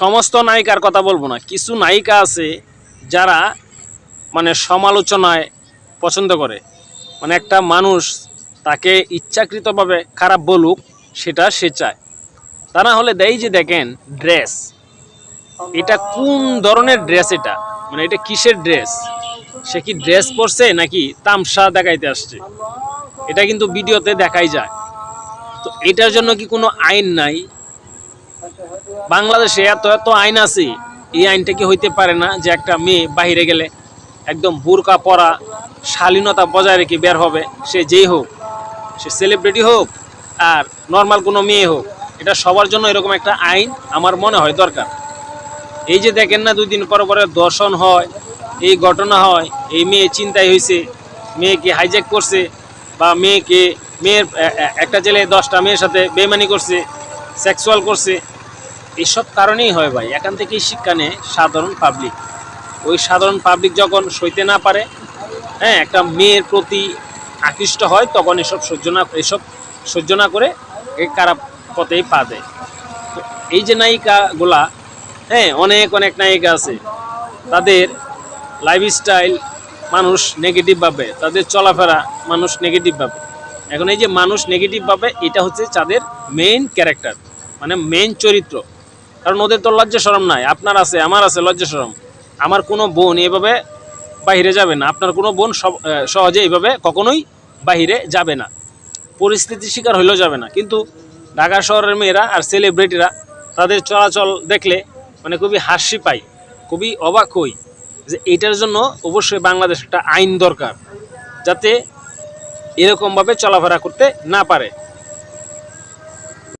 সমস্ত নায়িকার কথা বলব না। কিছু নায়িকা আছে যারা মানে সমালোচনায় পছন্দ করে। মানে একটা মানুষ তাকে ইচ্ছাকৃতভাবে খারাপ বলুক, সেটা সে চায়। তা না হলে দেয় যে দেখেন ড্রেস। এটা কোন ধরনের ড্রেস এটা? মানে এটা কিসের ড্রেস? সে কি ড্রেস পরছে নাকি তামসা দেখাইতে আসছে? এটা কিন্তু ভিডিওতে দেখাই যায়। তো এটার জন্য কি কোনো আইন নাই? বাংলাদেশে এত এত আইন আছে, এই আইনটা কি হইতে পারে না যে একটা মেয়ে বাইরে গেলে একদম বুরকা পরা শালীনতা বজায় রেখে বের হবে? সে যেই হোক, সে সেলিব্রিটি হোক আর নর্মাল কোনো মেয়ে হোক, এটা সবার জন্য এরকম একটা আইন আমার মনে হয় দরকার। এই যে দেখেন না দুই দিন পরে পরে দর্শন হয়, এই ঘটনা হয়, এই মেয়ে চিন্তায় হয়েছে মেয়েকে হাইজ্যাক করছে বা মেয়েকে, মেয়ের একটা ছেলে দশটা মেয়ের সাথে বেমানি করছে সেক্সুয়াল করছে এসব কারণেই হয় ভাই, এখান থেকেই শিক্ষা নেয় সাধারণ পাবলিক ওই সাধারণ পাবলিক যখন সইতে না পারে হ্যাঁ একটা মেয়ের প্রতি আকৃষ্ট হয়, তখন এসব সহ্য না, এসব সহ্য না করে এই খারাপ পথেই পা দেয়। তো এই যে নায়িকাগুলা হ্যাঁ অনেক অনেক নায়িকা আছে, তাদের লাইফস্টাইল মানুষ নেগেটিভ ভাবে, তাদের চলাফেরা মানুষ নেগেটিভ ভাবে। এখন এই যে মানুষ নেগেটিভ ভাবে, এটা হচ্ছে তাদের মেইন ক্যারেক্টার মানে মেইন চরিত্র। কারণ ওদের তো লজ্জা সরম নাই। আপনার আছে, আমার আছে লজ্জা সরম। আমার কোনো বোন এভাবে বাইরে যাবে না। আপনার কোনো বোন সহজে এইভাবে কখনোই বাইরে যাবে না। পরিস্থিতির শিকার হইলেও যাবে না। কিন্তু ঢাকা শহরের মেয়েরা আর সেলিব্রিটিরা তাদের চলাচল দেখলে মানে খুবই হাসি পাই খুবই অবাক হই যে এইটার জন্য অবশ্যই বাংলাদেশ একটা আইন দরকার, যাতে এরকমভাবে চলাফেরা করতে না পারে।